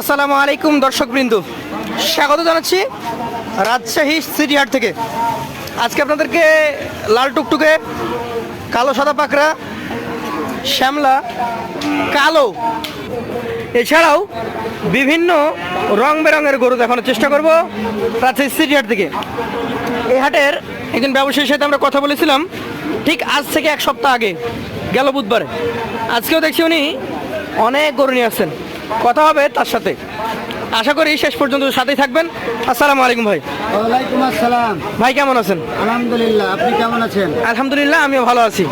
আসসালামু আলাইকুম দর্শকবৃন্দ। স্বাগত জানাচ্ছি রাজশাহী সিটিহাট থেকে। আজকে আপনাদেরকে লাল টুকটুকে, কালো সাদা পাকড়া, শ্যামলা, কালো। এছাড়াও বিভিন্ন রং বেরঙের গরু দেখানোর চেষ্টা করব রাজশাহী সিটিহাট থেকে। এই হাটের একজন ব্যবসায়ীর সাথে আমরা কথা বলেছিলাম, ঠিক আজ থেকে এক সপ্তাহ আগে, গেল বুধবারে। আজকেও দেখছি উনি অনেক গরু নিয়ে আসছেন। কথা হবে তার সাথে। আশা করি শেষ পর্যন্ত সাথেই থাকবেন। আসসালামু আলাইকুম ভাই। ওয়ালাইকুম আসসালাম। ভাই কেমন আছেন? আলহামদুলিল্লাহ আপনি কেমন আছেন? আলহামদুলিল্লাহ আমিও ভালো আছি।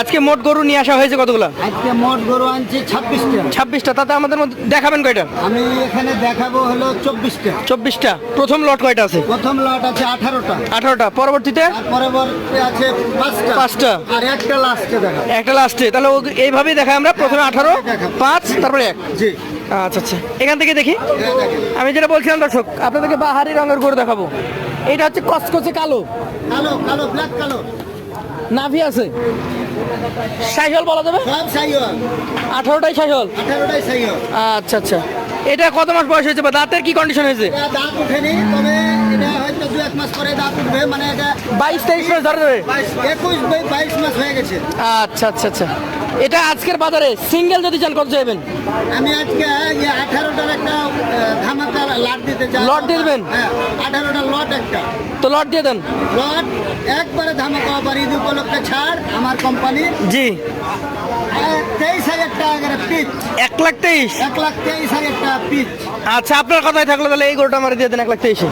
আজকে মোট গরু নিয়ে আসা হয়েছে কতগুলো? আজকে মোট গরু আনছি ছাব্বিশটা। ছাব্বিশটা তাতে আমাদের মধ্যে দেখাবেন কয়টা? আমি এখানে দেখাবো হলো চব্বিশটা। চব্বিশটা প্রথম লট কয়টা আছে? প্রথম লট আছে আঠারোটা। আঠারোটা পরবর্তীতে? আর পরবর্তী আছে পাঁচটা। পাঁচটা। আর একটা লাস্টে দেখাবো। একটা লাস্টে তাহলে এইভাবেই দেখা আমরা। প্রথমে আঠারো পাঁচ তারপরে এক। জি। আচ্ছা আচ্ছা। এখান থেকে দেখি। আমি যেটা বলছিলাম দর্শক আপনাদেরকে বাহারি রঙের গরু দেখাবো। এটা হচ্ছে কচকচে কালো। কালো কালো ব্ল্যাক কালো। নাভি আছে। সাইহল বলা যাবে? আঠারোটাই সাইহল? আচ্ছা আচ্ছা। এটা কত মাস বয়স হয়েছে বা দাঁতের কি কন্ডিশন হয়েছে? দাঁত উঠেনি তবে এটা হয়তো দু এক মাস পরে দাঁত উঠবে মানে এটা বাইশ তেইশ মাস ধরে একুশ বাইশ মাস হয়ে গেছে। আচ্ছা আচ্ছা আচ্ছা। এটা আজকের বাজারে সিঙ্গেল যদি চান কত চাইবেন? আমি আজকে আঠারোটার একটা ধামাকা লাট দিতে চাই। লট দিয়ে দেবেন? হ্যাঁ আঠারোটা লট একটা। তো লট দিয়ে দেন। লট একবারে ধামাকা অফার ঈদ উপলক্ষে ছাড় আমার কোম্পানির জি। তেইশ হাজার টাকা করে পিচ এক লাখ তেইশ? এক লাখ তেইশ হাজার টাকা পিচ আচ্ছা আপনার কথাই থাকল তাহলে এই গরুটা আমার দিয়ে দেন এক লাখ তেইশে।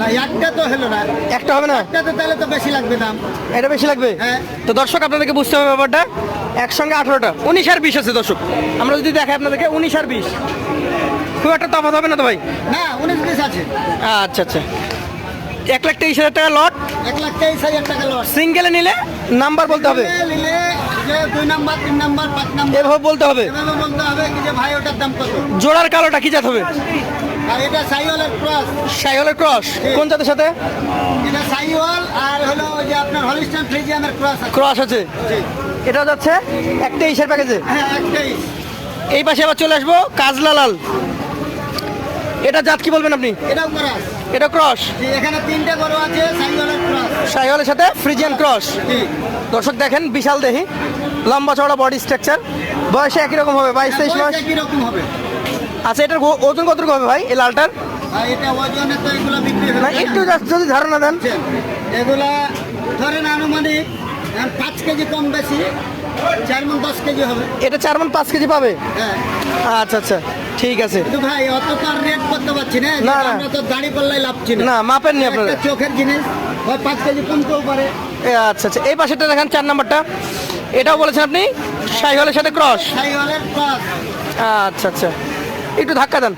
না একটা তো হলো না। একটা হবে না? একটা তো তাহলে তো বেশি লাগবে দাম। এটা বেশি লাগবে? হ্যাঁ। তো দর্শক আপনাদেরকে বুঝতে হবে ব্যাপারটা। একসঙ্গে আঠারোটা উনিশ আর বিশ আছে দর্শক। আমরা যদি দেখাই আপনাদেরকে উনিশ আর বিশ। খুব একটা তফাৎ হবে না তো ভাই? না উনিশ বিশ আছে। আচ্ছা আচ্ছা। এক লাখ তেইশ হাজার টাকা লট। এক লাখ তেইশ হাজার টাকা লট। সিঙ্গেলে নিলে নাম্বার বলতে হবে। নিলে দুই নাম্বার তিন নাম্বার পাঁচ নাম্বার এভাবে বলতে হবে। এভাবে বলতে হবে যে ভাই ওটার দাম কত? জোড়ার কালোটা কি জাত হবে? আর এটা সাইওয়ালের ক্রস। ক্রস? কোন জাতের সাথে? এটা সাইওয়াল আর হলো যে আপনার হলিস্টান ফ্রিজিয়ামের ক্রস আছে। ক্রস আছে? এটা যাচ্ছে? এক তেইশের প্যাকেজে? হ্যাঁ এই পাশে আবার চলে আসব কাজলা লাল এটা জাত কি বলবেন আপনি? এটাও ক্রস। এটা ক্রস? এখানে তিনটে গরু আছে সাইওয়ালের ক্রস। সাথে ফ্রিজিয়ান ক্রস। দর্শক দেখেন বিশাল দেহি। লম্বা চওড়া বডি স্ট্রাকচার বয়সে একই রকম হবে বাইশ তেইশ মাস? কি রকম হবে। আচ্ছা এটার ওজন কতটুকু হবে ভাই এই লালটার? এটা ওজনে তো এগুলো বিক্রি না একটু যদি ধারণা দেন। এগুলা ধরেন আনুমানিক পাঁচ কেজি কম বেশি চার মন দশ কেজি হবে। এটা চার মন পাঁচ কেজি পাবে? হ্যাঁ। আচ্ছা আচ্ছা ঠিক আছে। কিন্তু ভাই অত তো আর রেট করতে পারছি না না, আমরা তো দাড়ি পাল্লাই লাভছি না না মাপেন নি আপনাদের চোখের জিনিস হয় পাঁচ কেজি কমতেও পারে। আচ্ছা আচ্ছা। এই পাশেটা দেখেন চার নাম্বারটা। এটাও বলেছেন আপনি সাইহলের সাথে ক্রস ক্রস আচ্ছা আচ্ছা। একটু ধাক্কা দেন।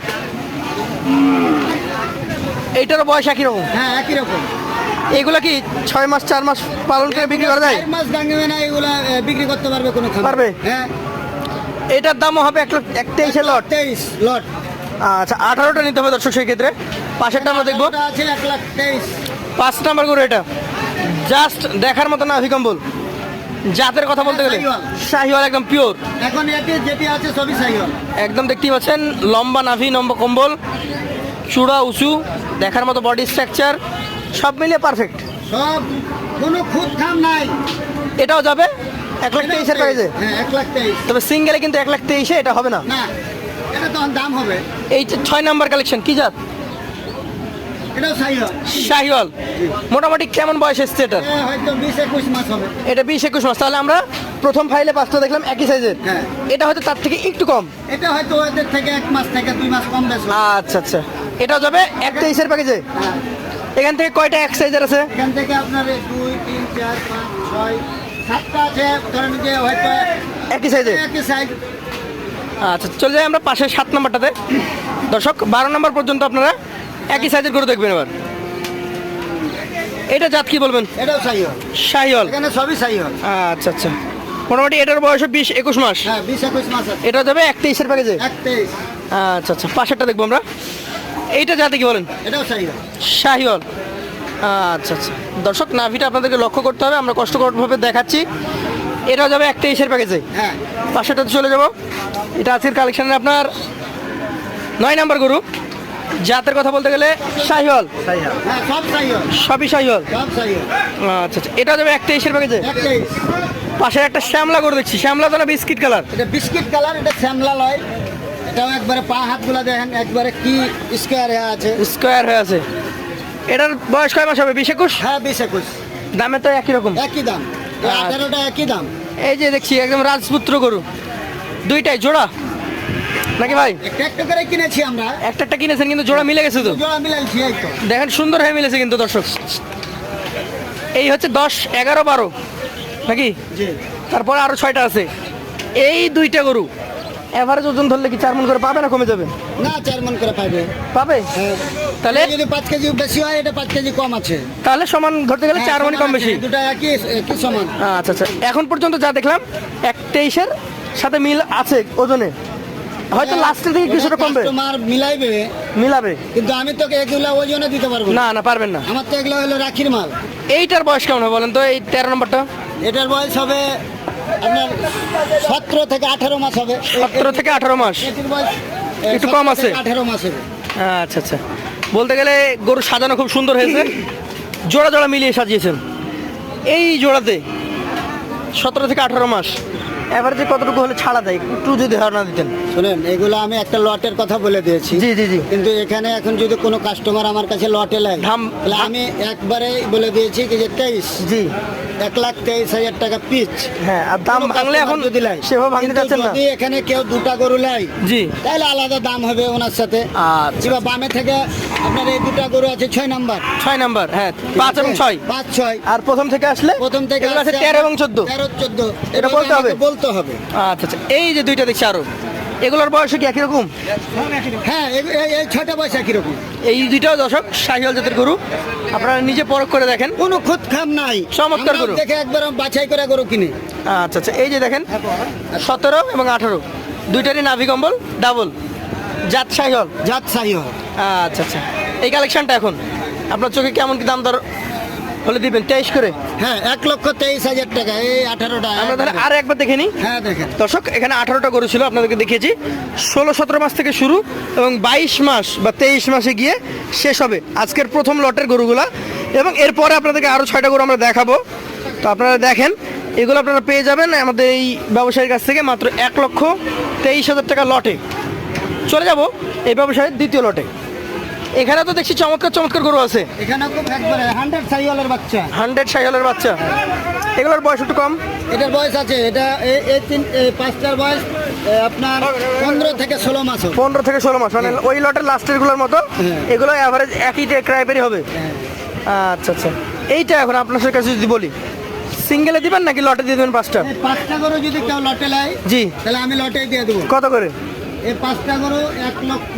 এইটারও বয়স একই রকম। হ্যাঁ একই রকম। এগুলো কি ছয় মাস চার মাস পালন করে বিক্রি করা যায়? মাস ডাঙ্গবে না এগুলা বিক্রি করতে পারবে কোনো পারবে? হ্যাঁ। এটার দামও হবে এক লাখ এক তেইশে লট। তেইশ লট। আচ্ছা আঠারোটা নিতে হবে দর্শক সেই ক্ষেত্রে। পাশেরটা আমরা দেখব। ওটা আছে এক লাখ তেইশ। পাঁচ নাম্বার করে এটা। জাস্ট দেখার মতো না অভিকম্বল। জাতের কথা বলতে গেলে? শাহিওয়াল। শাহিওয়াল একদম পিওর এখন এটি যেটি আছে সবই সাইওয়াল একদম দেখতেই পাচ্ছেন লম্বা নাভি লম্বা কম্বল চূড়া উঁচু দেখার মতো বডি স্ট্রাকচার সব মিলিয়ে পারফেক্ট সব কোনো খুদ খাম নাই। এটাও যাবে? এক লাখ তেইশের প্যাকেজে হ্যাঁ এক লাখ তেইশ। তবে সিঙ্গেলে কিন্তু এক লাখ তেইশে এটা হবে না। না এটা তখন দাম হবে। এই ছয় নাম্বার কালেকশন কি জাত? শাহিওয়াল মোটামুটি কেমন বয়স এসছে এটা এটা বিশ একুশ মাস। তাহলে আমরা প্রথম ফাইলে পাঁচটা দেখলাম একই সাইজের হ্যাঁ। এটা হয়তো তার থেকে একটু কম। এটা হয়তো ওদের থেকে এক মাস থেকে দুই মাস কম বেশ আচ্ছা আচ্ছা। এটাও যাবে এক তেইশের প্যাকেজে হ্যাঁ। এখান থেকে কয়টা এক সাইজের আছে? এখান থেকে আপনার দুই তিন চার পাঁচ ছয় সাতটা আছে। ধরেন যে হয়তো একই সাইজে একই সাইজ আচ্ছা চলে যাই আমরা পাশের সাত নম্বরটাতে। দর্শক বারো নম্বর পর্যন্ত আপনারা একই সাইজের গরু দেখবেন এবার। এটা জাত কি বলবেন? এটাও সাইওয়াল শাহিওয়াল এখানে সবই সাইওয়াল আচ্ছা আচ্ছা। মোটামুটি এটার বয়স বিশ একুশ মাস? হ্যাঁ বিশ একুশ মাস এটা যাবে এক তেইশের প্যাকেজে এক তেইশ। আচ্ছা আচ্ছা। পাশেরটা দেখব আমরা। এইটা জাতি কি বলেন? এটাও সাইওয়াল শাহিওয়াল আচ্ছা আচ্ছা। দর্শক নাভিটা আপনাদেরকে লক্ষ্য করতে হবে। আমরা কষ্টকরভাবে দেখাচ্ছি। এটাও যাবে এক তেইশের প্যাকেজে হ্যাঁ। পাশেটাতে চলে যাব। এটা আজকের কালেকশানে আপনার নয় নাম্বার গরু। জাতের কথা বলতে গেলে শাহিওয়াল হ্যাঁ সব সাইহল। সবই সাইহল? আচ্ছা আচ্ছা। এটা যাবে এক তেইশের প্যাকেজে পাশে একটা শ্যামলা গরু দেখছি। শ্যামলা তো না বিস্কিট কালার? এটা বিস্কিট কালার এটা শ্যামলা লয়। এটাও একবারে পা হাতগুলো দেখেন একবারে কি স্কোয়ার হয়ে আছে। স্কোয়ার হয়ে আছে। এটার বয়স কয় মাস হবে? বিশ একুশ? হ্যাঁ বিশ একুশ। দামে তো একই রকম। একই দাম। আচ্ছা। আঠারোটা একই দাম। এই যে দেখছি একদম রাজপুত্র গরু। দুইটাই জোড়া? নাকি ভাই? একটা একটা করে কিনেছি আমরা। একটা একটা কিনেছেন কিন্তু জোড়া মিলে গেছে তো? জোড়া মিলাইছি এই তো। দেখেন সুন্দর হয়ে মিলেছে কিন্তু দর্শক। এই হচ্ছে দশ এগারো বারো। নাকি? তারপরে আরও ছয়টা আছে। এই দুইটা গরু এভারেজ ওজন ধরলে কি চার মন করে পাবে না কমে যাবে? না চার মন করে পাইবে। পাবে? হ্যাঁ। তাহলে? যদি পাঁচ কেজি বেশি হয় এটা পাঁচ কেজি কম আছে। তাহলে সমান ধরতে গেলে চার মন কম বেশি। দুটা একই একই সমান। আচ্ছা আচ্ছা। এখন পর্যন্ত যা দেখলাম এক তেইশের সাথে মিল আছে ওজনে। হয়তো লাস্টের দিকে কিছুটা কমবে। তোমার মিলাইবে। মিলাবে। কিন্তু আমি তোকে এগুলা ওজনে দিতে পারব না। না পারবেন না। আমার তো এগুলো হলো রাখির মাল। এইটার বয়স কেমন হবে বলেন তো? এই তেরো নম্বরটা? এটার বয়স হবে আপনার সতেরো থেকে আঠারো মাস হবে। সতেরো থেকে আঠারো মাস। একটু কম আছে। আঠারো মাস হবে। আচ্ছা আচ্ছা। বলতে গেলে গরু সাজানো খুব সুন্দর হয়েছে। জোড়া জোড়া মিলিয়ে সাজিয়েছেন। এই জোড়াতে সতেরো থেকে আঠারো মাস। এভারেজে কতটুকু হলে ছাড়া দেয়? একটু যদি ধারণা দিতেন। শুনেন এগুলো আমি একটা লটের কথা বলে দিয়েছি। জি জি জি। কিন্তু এখানে এখন যদি কোনো কাস্টমার আমার কাছে লটে লাগে আমি একবারে বলে দিয়েছি যে তেইশ। জি। এক লাখ তেইশ হাজার টাকা পিচ। হ্যাঁ আর দাম ভাঙলে এখন যদি লাই সেভাবে ভাঙতে চাচ্ছেন না। যদি এখানে কেউ দুটা গরু লাই জি। তাহলে আলাদা দাম হবে ওনার সাথে। আচ্ছা। বামে থেকে আপনার এই দুটা গরু আছে ছয় নাম্বার। ছয় নাম্বার হ্যাঁ পাঁচ এবং ছয়। পাঁচ ছয়। আর প্রথম থেকে আসলে? প্রথম থেকে আছে তেরো এবং চোদ্দ। তেরো চোদ্দ। এটা বলতে হবে? বলতে হবে। আচ্ছা আচ্ছা। এই যে দুইটা দেখছি আরও। এগুলোর বয়স কি একই রকম? হ্যাঁ এই- এই- এই ছয়টা পয়সা কীরকম এই দুইটাও দর্শক শাহিওয়াল জাতের গরু। আপনারা নিজে পরখ করে দেখেন। কোনো খুদ খাম নাই। চমৎকার গরু। দেখে একবার বাছাই করে গরু কিনি। আচ্ছা আচ্ছা এই যে দেখেন সতেরো এবং আঠারো। দুইটারই নাভি কম্বল ডাবল। জাত শাহিওয়াল। জাত হয় আচ্ছা আচ্ছা। এই কালেকশনটা এখন আপনার চোখে কেমন কি দাম দর হলে দিবেন তেইশ করে? হ্যাঁ এক লক্ষ তেইশ হাজার টাকা এই আঠারোটা আমরা তাহলে আরও একবার দেখে নিই। হ্যাঁ দেখেন। দর্শক এখানে আঠারোটা গরু ছিল আপনাদেরকে দেখিয়েছি। ষোলো সতেরো মাস থেকে শুরু এবং বাইশ মাস বা তেইশ মাসে গিয়ে শেষ হবে আজকের প্রথম লটের গরুগুলা। এবং এরপরে আপনাদেরকে আরও ছয়টা গরু আমরা দেখাবো। তো আপনারা দেখেন এগুলো আপনারা পেয়ে যাবেন আমাদের এই ব্যবসায়ীর কাছ থেকে মাত্র এক লক্ষ তেইশ হাজার টাকা লটে। চলে যাব এই ব্যবসায়ের দ্বিতীয় লটে। এখানে তো দেখছি চমৎকার চমৎকার গরু আছে। এখানে খুব একবারে সাইওয়ালের বাচ্চা। বাচ্চা। এগুলোর বয়স একটু কম? এটার বয়স আছে এটা এই- তিন পাঁচটার বয়স আপনার পনেরো থেকে ষোলো মাস হবে। পনেরো থেকে ষোলো মাস মানে ওই লটের লাস্টেরগুলোর মতো? হ্যাঁ। এগুলো একই ক্রাইবেরই হবে? আচ্ছা আচ্ছা। এইটা এখন আপনার কাছে যদি বলি সিঙ্গেলে দিবেন নাকি লটে দিয়ে দেবেন পাঁচটা? পাঁচটা গরু যদি কেউ লটে নেয় জি। তাহলে আমি লটেই দিয়ে দেবো। কত করে? এই পাঁচটা গরু এক লক্ষ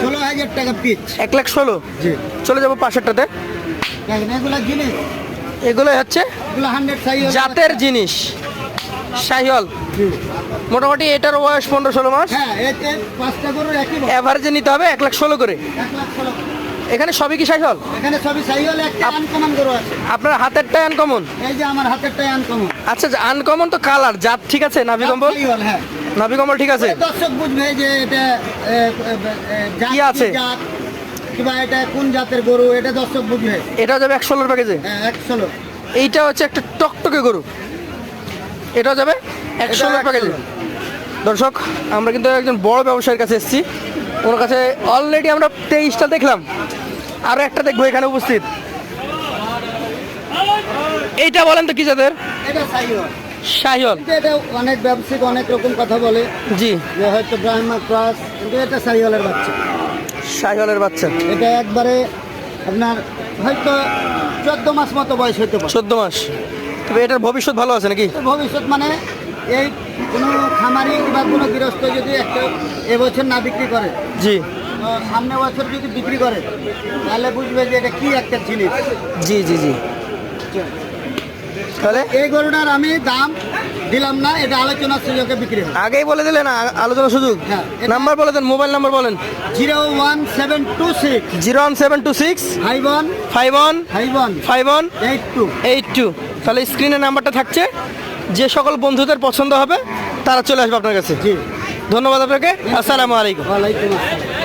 ষোলো হাজার টাকা পিচ এক লাখ ষোলো? জি। চলে যাব পাশেরটাতে দেখেন এগুলো জিনিস। এগুলো হচ্ছে এগুলো হান্ড্রেড সাইওয়াল জাতের জিনিস। শাহিওয়াল মোটামুটি এটার বয়স পনেরো ষোলো মাস। হ্যাঁ। অ্যাভারেজে নিতে হবে এক লাখ ষোলো করে। এখানে সবই কি শাহিওয়াল এখানে সবই সাইওয়াল একটা আনকমন গরু আছে। আপনার হাতেরটাই আনকমন এই যে আমার আনকমন আচ্ছা আনকমন তো কালার জাত ঠিক আছে নাভি কম্বল? হ্যাঁ। নাভি কম্বল ঠিক আছে। দর্শক বুঝবে যে এটা কি আছে? কিংবা এটা কোন জাতের গরু এটা দর্শক বুঝবে। এটাও যাবে এক ষোলোর প্যাকেজে হ্যাঁ, এক ষোলো। এইটা হচ্ছে একটা টকটকে গরু। এটাও যাবে একশো এটাও প্যাকেজে দর্শক আমরা কিন্তু একজন বড় ব্যবসায়ীর কাছে এসেছি। ওর কাছে অলরেডি আমরা তেইশটা দেখলাম। আরও একটা দেখব এখানে উপস্থিত। এইটা বলেন তো কি যাদের এটা শাহিওল। এটা অনেক ব্যবসায়িক অনেক রকম কথা বলে। জি। যে হয়তো ব্রাহ্মা ক্রস কিন্তু এটা সাইওয়ালের বাচ্চা। শাহিওলের বাচ্চা। এটা একবারে আপনার হয়তো চোদ্দ মাস মতো বয়স হতে পারে। চোদ্দ মাস। তবে এটার ভবিষ্যৎ ভালো আছে নাকি? ভবিষ্যৎ মানে এই কোনো খামারি বা কোনো গৃহস্থ যদি একটা এবছর না বিক্রি করে জি। সামনে বছর যদি বিক্রি করে তাহলে বুঝবে যে এটা কি একটা জিনিস। জি জি জি। তাহলে? এই গরুটার আমি দাম দিলাম না এটা আলোচনার সুযোগে বিক্রি হবে। আগেই বলে দিলেন আ- আলোচনা সুযোগ? হ্যাঁ। নাম্বার বলে দেন মোবাইল নাম্বার বলেন। Zero one seven two six. Zero one seven two six. Five one five one five one five one eight two. Eight two. তাহলে স্ক্রিনে নাম্বারটা থাকছে। যে সকল বন্ধুদের পছন্দ হবে তারা চলে আসবে আপনার কাছে। জি। ধন্যবাদ আপনাকে। আসসালামু আলাইকুম। ওয়ালাইকুম আসসালাম।